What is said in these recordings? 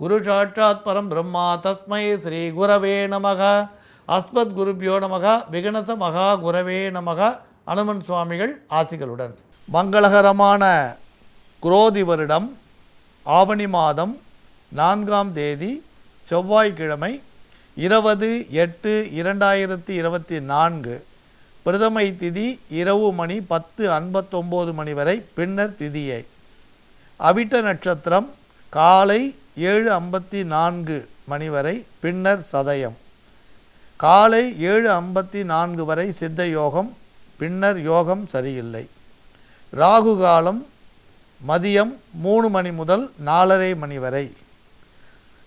குரு சாட்சாத் பரம் பிரம்மா தஸ்மை ஸ்ரீ குரவே நமக. அஸ்மத் குருபியோ நமக விகனச மகா குரவே நமக அனுமன் சுவாமிகள் ஆசிகளுடன். மங்களகரமான குரோதி வருடம் ஆவணி மாதம் நான்காம் தேதி செவ்வாய்க்கிழமை இருபது எட்டு இரண்டாயிரத்தி இருபத்தி நான்கு பிரதமை திதி இரவு மணி பத்து ஐம்பத்தொம்போது மணி வரை பின்னர் திதியை. அவிட்ட நட்சத்திரம் காலை ஏழு ஐம்பத்தி நான்கு மணி வரை பின்னர் சதயம். காலை ஏழு ஐம்பத்தி நான்கு வரை சித்த யோகம் பின்னர் யோகம் சரியில்லை. ராகு காலம் மதியம் மூணு மணி முதல் நாலரை மணி வரை.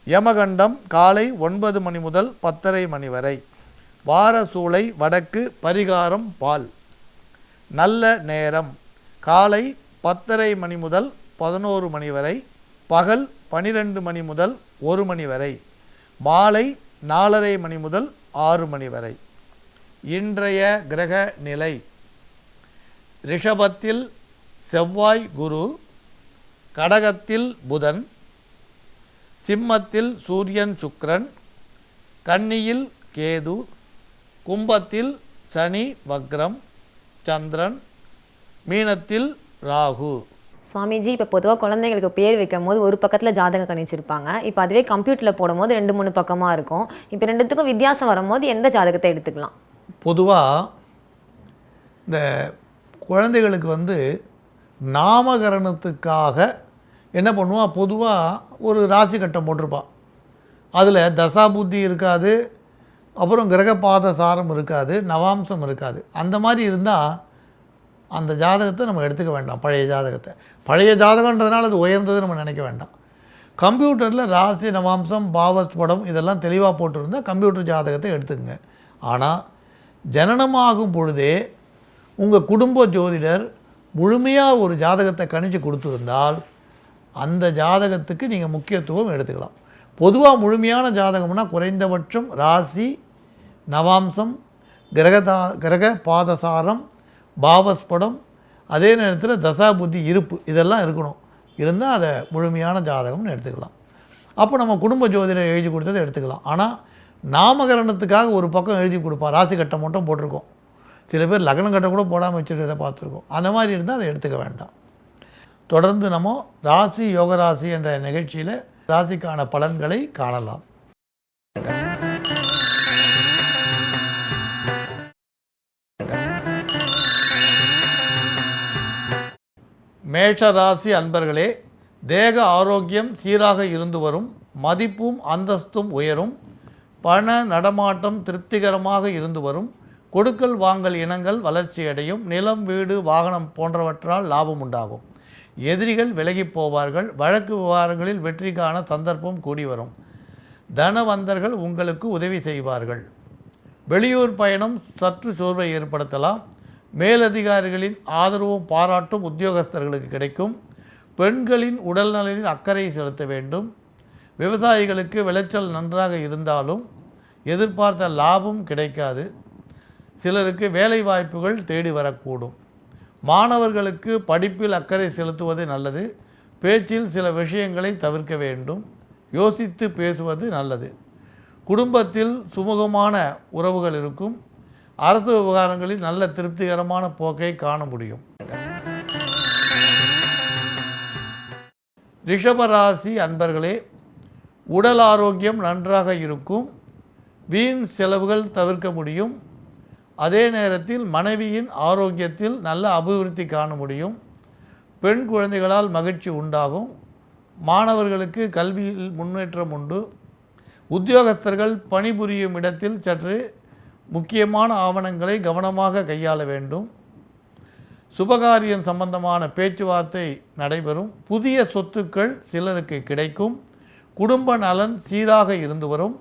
யமகண்டம் காலை ஒன்பது மணி முதல் பத்தரை மணி வரை. வாரசூளை வடக்கு பரிகாரம் பால். நல்ல நேரம். காலை பத்தரை மணி முதல் பதினோரு மணி வரை பகல் பனிரெண்டு மணி முதல் ஒரு மணி வரை மாலை நாலரை மணி முதல் ஆறு மணி வரை. இன்றைய கிரக நிலை ரிஷபத்தில் செவ்வாய் குரு கடகத்தில் புதன் சிம்மத்தில் சூரியன் சுக்ரன் கன்னியில் கேது கும்பத்தில் சனி வக்ரம் சந்திரன் மீனத்தில் ராகு. சுவாமிஜி இப்போ பொதுவாக குழந்தைங்களுக்கு பேர் வைக்கும் போது ஒரு பக்கத்தில் ஜாதகம் கணிச்சிருப்பாங்க. இப்போ அதுவே கம்ப்யூட்டரில் போடும்போது ரெண்டு மூணு பக்கமாக இருக்கும். இப்போ ரெண்டுத்துக்கும் வித்தியாசம் வரும்போது எந்த ஜாதகத்தை எடுத்துக்கலாம்? பொதுவாக இந்த குழந்தைகளுக்கு வந்து நாமகரணத்துக்காக என்ன பண்ணுவான் பொதுவாக ஒரு ராசி கட்டம் போட்டிருப்பான் அதில் தசாபுத்தி இருக்காது. அப்புறம் கிரகபாத சாரம் இருக்காது. நவாம்சம் இருக்காது. அந்த மாதிரி இருந்தால் அந்த ஜாதகத்தை நம்ம எடுத்துக்க வேண்டாம் பழைய ஜாதகத்தை. பழைய ஜாதகன்றதுனால அது உயர்ந்தது நம்ம நினைக்க வேண்டாம். கம்ப்யூட்டரில் ராசி நவாம்சம் பாவஸ்படம் இதெல்லாம் தெளிவாக போட்டிருந்தால் கம்ப்யூட்டர் ஜாதகத்தை எடுத்துக்கங்க. ஆனால் ஜனனமாகும் பொழுதே உங்கள் குடும்ப ஜோதிடர் முழுமையாக ஒரு ஜாதகத்தை கணிச்சு கொடுத்துருந்தால் அந்த ஜாதகத்துக்கு நீங்கள் முக்கியத்துவம் எடுத்துக்கலாம். பொதுவாக முழுமையான ஜாதகம்னா குறைந்தபட்சம் ராசி நவாம்சம் கிரகதா கிரக பாதசாரம் பாவஸ்படம் அதே நேரத்தில் தசா புத்தி இருப்பு இதெல்லாம் இருக்கணும். இருந்தால் அதை முழுமையான ஜாதகம்னு எடுத்துக்கலாம். அப்போ நம்ம குடும்ப ஜோதிடர் எழுதி கொடுத்ததை எடுத்துக்கலாம். ஆனால் நாமகரணத்துக்காக ஒரு பக்கம் எழுதி கொடுப்பான் ராசி கட்டம் மட்டும் போட்டிருக்கோம். சில பேர் லக்னம் கட்டம் கூட போடாமல் வச்சுருக்கிறத பார்த்துருக்கோம். அந்த மாதிரி இருந்தால் அதை எடுத்துக்க வேண்டாம். தொடர்ந்து நம்ம ராசி யோகராசி என்ற நிகழ்ச்சியில் ராசிக்கான பலன்களை காணலாம். மேஷ ராசி அன்பர்களே தேக ஆரோக்கியம் சீராக இருந்து வரும் மதிப்பும் அந்தஸ்தும் உயரும் பண நடமாட்டம் திருப்திகரமாக இருந்து வரும் கொடுக்கல் வாங்கல் இனங்கள் வளர்ச்சியடையும் நிலம் வீடு வாகனம் போன்றவற்றால் லாபம் உண்டாகும். எதிரிகள் விலகிப் போவார்கள் வழக்கு விவகாரங்களில் வெற்றிக்கான சந்தர்ப்பம் கூடி வரும். தனவந்தர்கள் உங்களுக்கு உதவி செய்வார்கள். வெளியூர் பயணம் சற்று சோர்வை ஏற்படுத்தலாம். மேலதிகாரிகளின் ஆதரவும் பாராட்டும் உத்தியோகஸ்தர்களுக்கு கிடைக்கும். பெண்களின் உடல்நலனில் அக்கறை செலுத்த வேண்டும். விவசாயிகளுக்கு விளைச்சல் நன்றாக இருந்தாலும் எதிர்பார்த்த லாபம் கிடைக்காது. சிலருக்கு வேலை வாய்ப்புகள் தேடி வரக்கூடும். மாணவர்களுக்கு படிப்பில் அக்கறை செலுத்துவது நல்லது. பேச்சில் சில விஷயங்களை தவிர்க்க வேண்டும். யோசித்து பேசுவது நல்லது. குடும்பத்தில் சுமூகமான உறவுகள் இருக்கும். அரசு விவகாரங்களில் நல்ல திருப்திகரமான போக்கை காண முடியும். ரிஷபராசி அன்பர்களே உடல் ஆரோக்கியம் நன்றாக இருக்கும். வீண் செலவுகள் தவிர்க்க முடியும். அதே நேரத்தில் மனைவியின் ஆரோக்கியத்தில் நல்ல அபிவிருத்தி காண முடியும். பெண் குழந்தைகளால் மகிழ்ச்சி உண்டாகும். மாணவர்களுக்கு கல்வியில் முன்னேற்றம் உண்டு. உத்தியோகஸ்தர்கள் பணிபுரியும் இடத்தில் சற்று முக்கியமான ஆவணங்களை கவனமாக கையாள வேண்டும். சுபகாரியம் சம்பந்தமான பேச்சுவார்த்தை நடைபெறும். புதிய சொத்துக்கள் சிலருக்கு கிடைக்கும். குடும்ப நலன் சீராக இருந்து வரும்.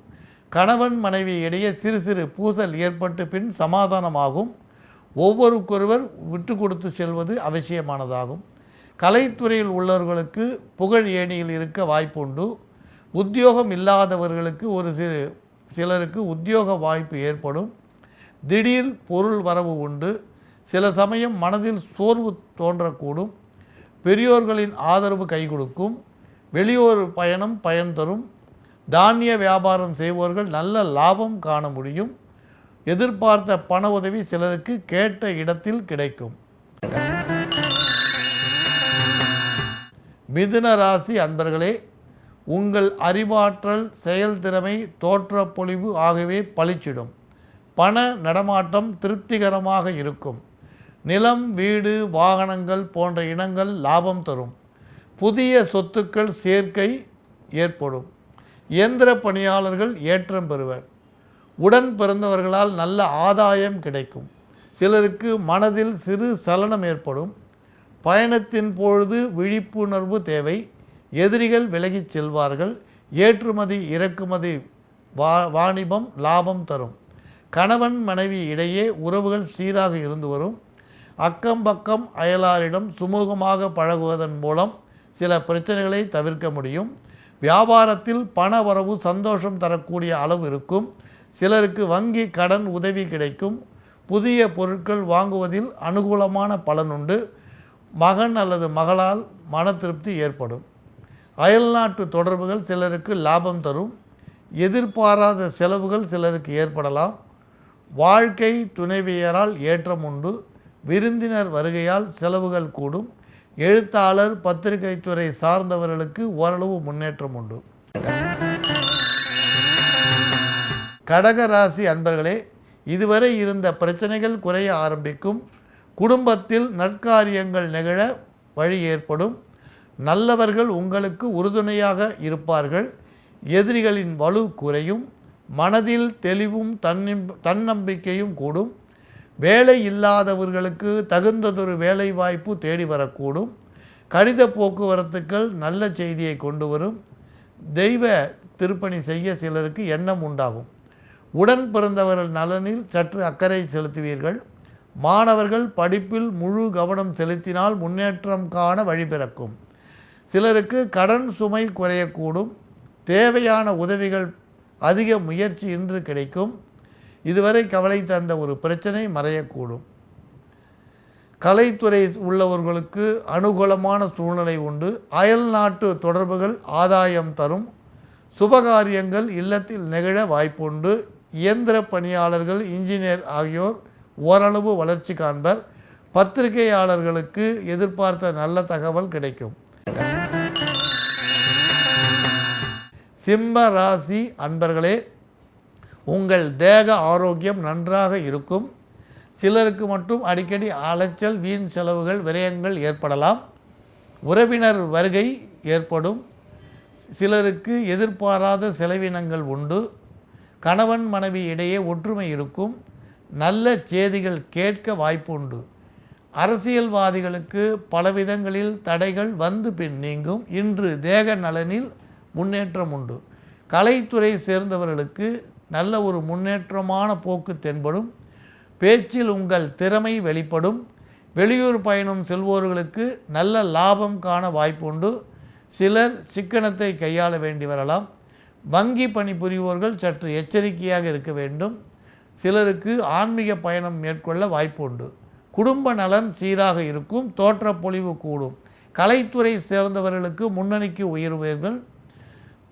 கணவன் மனைவி இடையே சிறு சிறு பூசல் ஏற்பட்டு பின் சமாதானமாகும். ஒவ்வொருக்கொருவர் விட்டு கொடுத்து செல்வது அவசியமானதாகும். கலைத்துறையில் உள்ளவர்களுக்கு புகழ் ஏணியில் இருக்க வாய்ப்புண்டு. உத்தியோகம் இல்லாதவர்களுக்கு ஒரு சிறு சிலருக்கு உத்தியோக வாய்ப்பு ஏற்படும். திடீர் பொருள் வரவு உண்டு. சில சமயம் மனதில் சோர்வு தோன்றக்கூடும். பெரியோர்களின் ஆதரவு கை கொடுக்கும். வெளியூர் பயணம் பயன் தரும். தானிய வியாபாரம் செய்பவர்கள் நல்ல லாபம் காண முடியும். எதிர்பார்த்த பண உதவி சிலருக்கு கேட்ட இடத்தில் கிடைக்கும். மிதுன ராசி அன்பர்களே உங்கள் அறிவாற்றல் செயல்திறமை தோற்றப்பொழிவு ஆகவே பளிச்சிடும் பண நடமாட்டம் திருப்திகரமாக இருக்கும். நிலம் வீடு வாகனங்கள் போன்ற இனங்கள் லாபம் தரும். புதிய சொத்துக்கள் சேர்க்கை ஏற்படும். இயந்திர பணியாளர்கள் ஏற்றம் பெறுவர். உடன் பிறந்தவர்களால் நல்ல ஆதாயம் கிடைக்கும். சிலருக்கு மனதில் சிறு சலனம் ஏற்படும். பயணத்தின் பொழுது விழிப்புணர்வு தேவை. எதிரிகள் விலகிச் செல்வார்கள். ஏற்றுமதி இறக்குமதி வா வாணிபம் லாபம் தரும். கணவன் மனைவி இடையே உறவுகள் சீராக இருந்து வரும். அக்கம் பக்கம் அயலாரிடம் சுமூகமாக பழகுவதன் மூலம் சில பிரச்சனைகளை தவிர்க்க முடியும். வியாபாரத்தில் பண வரவு சந்தோஷம் தரக்கூடிய அளவு இருக்கும். சிலருக்கு வங்கி கடன் உதவி கிடைக்கும். புதிய பொருட்கள் வாங்குவதில் அனுகூலமான பலனுண்டு மகன் அல்லது மகளால் மன திருப்தி ஏற்படும். அயல்நாட்டு தொடர்புகள் சிலருக்கு லாபம் தரும். எதிர்பாராத செலவுகள் சிலருக்கு ஏற்படலாம். வாழ்க்கை துணைவியரால் ஏற்றம் உண்டு. விருந்தினர் வருகையால் செலவுகள் கூடும். எழுத்தாளர் பத்திரிகை துறை சார்ந்தவர்களுக்கு ஓரளவு முன்னேற்றம் உண்டு. கடக ராசி அன்பர்களே இதுவரை இருந்த பிரச்சனைகள் குறைய ஆரம்பிக்கும். குடும்பத்தில் நற்காரியங்கள் நிகழ வழி ஏற்படும். நல்லவர்கள் உங்களுக்கு உறுதுணையாக இருப்பார்கள். எதிரிகளின் வலு குறையும். மனதில் தெளிவும் தன்னிம் தன்னம்பிக்கையும் கூடும். வேலை இல்லாதவர்களுக்கு தகுந்ததொரு வேலை வாய்ப்பு தேடி வரக்கூடும். கடித போக்குவரத்துக்கள் நல்ல செய்தியை கொண்டு வரும். தெய்வ திருப்பணி செய்ய சிலருக்கு எண்ணம் உண்டாகும். உடன் பிறந்தவர்கள் நலனில் சற்று அக்கறை செலுத்துவீர்கள். மாணவர்கள் படிப்பில் முழு கவனம் செலுத்தினால் முன்னேற்றம் காண வழிபிறக்கும் சிலருக்கு கடன் சுமை குறையக்கூடும். தேவையான உதவிகள் அதிக முயற்சி இன்று கிடைக்கும். இதுவரை கவலை தந்த ஒரு பிரச்சனை மறையக்கூடும். கலைத்துறை உள்ளவர்களுக்கு அனுகூலமான சூழ்நிலை உண்டு. அயல் நாட்டு தொடர்புகள் ஆதாயம் தரும். சுபகாரியங்கள் இல்லத்தில் நிகழ வாய்ப்புண்டு. இயந்திர பணியாளர்கள் இன்ஜினியர் ஆகியோர் ஓரளவு வளர்ச்சி காண்பர். பத்திரிகையாளர்களுக்கு எதிர்பார்த்த நல்ல தகவல் கிடைக்கும். சிம்ம ராசி அன்பர்களே உங்கள் தேக ஆரோக்கியம் நன்றாக இருக்கும். சிலருக்கு மட்டும் அடிக்கடி அலைச்சல் வீண் செலவுகள் விரயங்கள் ஏற்படலாம். உறவினர் வருகை ஏற்படும். சிலருக்கு எதிர்பாராத செலவினங்கள் உண்டு. கணவன் மனைவி இடையே ஒற்றுமை இருக்கும். நல்ல செய்திகள் கேட்க வாய்ப்புண்டு அரசியல்வாதிகளுக்கு பலவிதங்களில் தடைகள் வந்து பின் நீங்கும். இன்று தேக நலனில் முன்னேற்றம் உண்டு. கலைத்துறை சேர்ந்தவர்களுக்கு நல்ல ஒரு முன்னேற்றமான போக்கு தென்படும். பேச்சில் உங்கள் திறமை வெளிப்படும். வெளியூர் பயணம் செல்வோர்களுக்கு நல்ல லாபம் காண வாய்ப்புண்டு சிலர் சிக்கனத்தை கையாள வேண்டி வரலாம். வங்கி பணிபுரிவோர்கள் சற்று எச்சரிக்கையாக இருக்க வேண்டும். சிலருக்கு ஆன்மீக பயணம் மேற்கொள்ள வாய்ப்புண்டு குடும்ப நலன் சீராக இருக்கும். தோற்றப்பொழிவு கூடும். கலைத்துறை சேர்ந்தவர்களுக்கு முன்னணிக்கு உயர்வீர்கள்.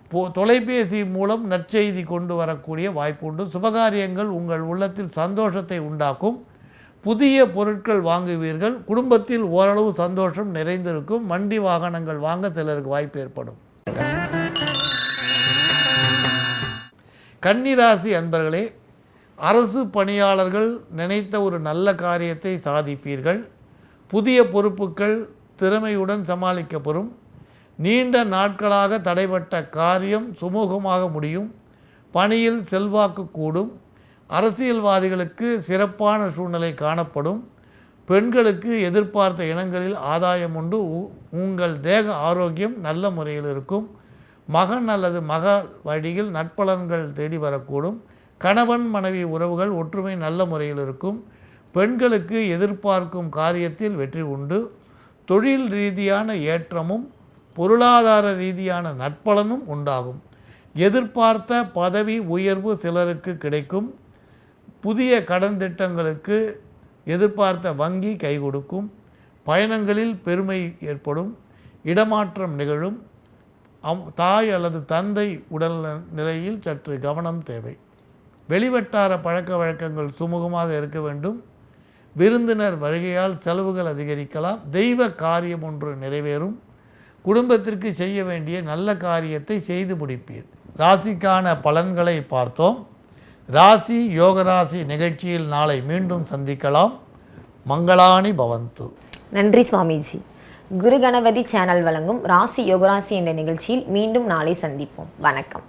தொலைபேசி மூலம் நற்செய்தி கொண்டு வரக்கூடிய வாய்ப்புண்டு. சுபகாரியங்கள் உங்கள் உள்ளத்தில் சந்தோஷத்தை உண்டாக்கும். புதிய பொருட்கள் வாங்குவீர்கள். குடும்பத்தில் ஓரளவு சந்தோஷம் நிறைந்திருக்கும். வண்டி வாகனங்கள் வாங்க சிலருக்கு வாய்ப்பு ஏற்படும். கன்னிராசி அன்பர்களே அரசு பணியாளர்கள் நினைத்த ஒரு நல்ல காரியத்தை சாதிப்பீர்கள். புதிய பொறுப்புகள் திறமையுடன் சமாளிக்கப்படும். நீண்ட நாட்களாக தடைபட்ட காரியம் சுமூகமாக முடியும். பணியில் செல்வாக்கு கூடும். அரசியல்வாதிகளுக்கு சிறப்பான சூழ்நிலை காணப்படும். பெண்களுக்கு எதிர்பார்த்த இனங்களில் ஆதாயம் உண்டு. உ- உங்கள் தேக ஆரோக்கியம் நல்ல முறையில் இருக்கும். மகன் அல்லது மக வழியில் நட்பலன்கள் தேடி வரக்கூடும். கணவன் மனைவி உறவுகள் ஒற்றுமை நல்ல முறையில் இருக்கும். பெண்களுக்கு எதிர்பார்க்கும் காரியத்தில் வெற்றி உண்டு. தொழில் ரீதியான ஏற்றமும் பொருளாதார ரீதியான நட்பலனும் உண்டாகும். எதிர்பார்த்த பதவி உயர்வு சிலருக்கு கிடைக்கும். புதிய கடன் திட்டங்களுக்கு எதிர்பார்த்த வங்கி கை கொடுக்கும். பயணங்களில் பெருமை ஏற்படும். இடமாற்றம் நிகழும். அம் தாய் அல்லது தந்தை உடல் நிலையில் சற்று கவனம் தேவை. வெளிவட்டார பழக்க வழக்கங்கள் சுமூகமாக இருக்க வேண்டும். விருந்தினர் வருகையால் செலவுகள் அதிகரிக்கலாம். தெய்வ காரியம் ஒன்று நிறைவேறும். குடும்பத்திற்கு செய்ய வேண்டிய நல்ல காரியத்தை செய்து முடிப்பீர். ராசிக்கான பலன்களை பார்த்தோம். ராசி யோகராசி நிகழ்ச்சியில் நாளை மீண்டும் சந்திக்கலாம். மங்களானி பவந்து. நன்றி சுவாமிஜி. குரு கணபதி சேனல் வழங்கும் ராசி யோகராசி என்ற நிகழ்ச்சியில் மீண்டும் நாளை சந்திப்போம். வணக்கம்.